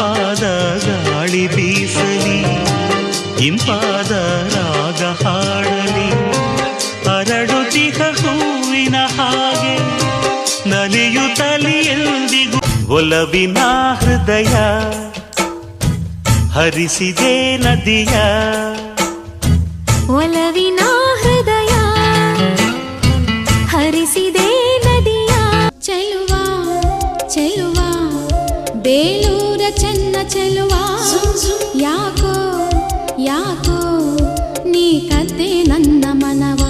ಮಳೆ ಬೀಸಲಿ, ಇಂಪಾದ ರಾಗ ಹಾಡಲಿ. ಅರಳುತಿಹ ಹೂವಿನ ಹಾಗೆ ನಲಿಯುತ್ತಲಿ ಎಂದಿಗೂ. ಒಲವಿನ ಹೃದಯ, ಹರಿಸಿದೆ ನದಿಯ. ಒಲವಿನ ಬೇಲೂರ ಚೆನ್ನ ಚೆಲುವ ಯಾಕೋ ಯಾಕೋ ನೀ ಕದ್ದೆ ನನ್ನ ಮನವ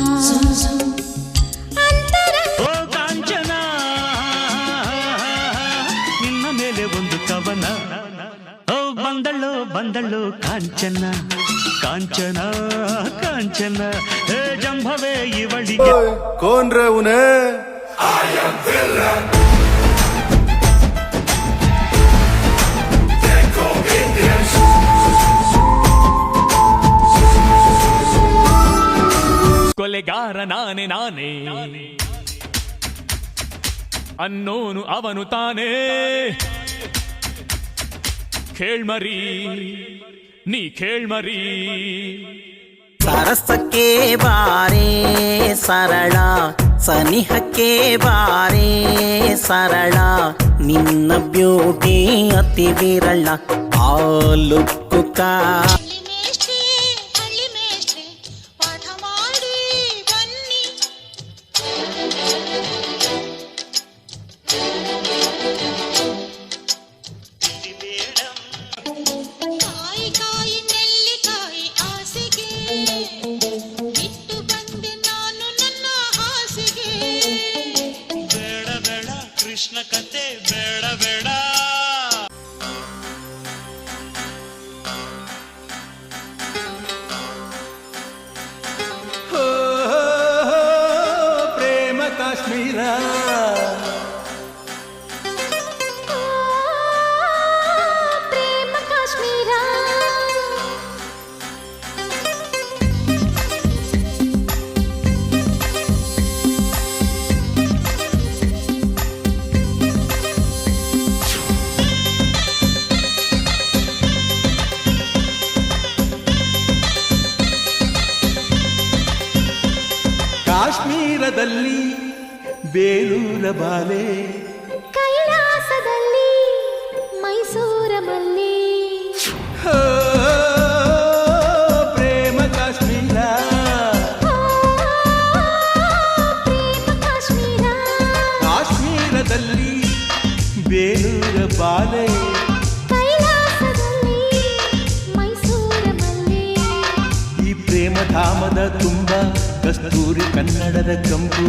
ಅಂತರ ಓ ಕಾಂಚನ ನಿನ್ನ ಮೇಲೆ ಒಂದು ಕವನ ಓ ಬಂದಳು ಬಂದಳು ಕಾಂಚನ ಕಾಂಚನ ಕಾಂಚನ ಹೇ ಜಂಭವೇ ಇವಳಿಗೆ कौन ಕಾರಣ ನಾನೇ ನಾನೇ. ಅನ್ನೋನು ಅವನು ತಾನೇ. ಕೇಳ್ಮರಿ, ನೀ ಕೇಳ್ಮರಿ. ಸರಸಕ್ಕೆ ಬಾರೇ, ಸರಳ ಸನಿಹಕ್ಕೆ ಬಾರೇ, ಸರಳ ನಿನ್ನ ಬ್ಯೂಟಿ ಅತಿ ವಿರಳ, ಆ ಕತೆ ಬೇಡ ಬೇಡ ಪ್ರೇಮ ಕಾಶ್ಮೀರ ಕಾಶ್ಮೀರದಲ್ಲಿ ಬೇಲೂರ ಬಾಲೆ. ಕೈಲಾಸದಲ್ಲಿ ಮೈಸೂರ ಮಲ್ಲಿ ಪ್ರೇಮ ಕಾಶ್ಮೀರ. ಕಾಶ್ಮೀರ. ಕಾಶ್ಮೀರದಲ್ಲಿ ಬೇಲೂರ ಬಾಲೆ. ಕೈಲಾಸದಲ್ಲಿ ಈ ಪ್ರೇಮ ಧಾಮದ ತುಂಬ ಕಸ್ತೂರಿ ಕನ್ನಡದ ಕಂಪು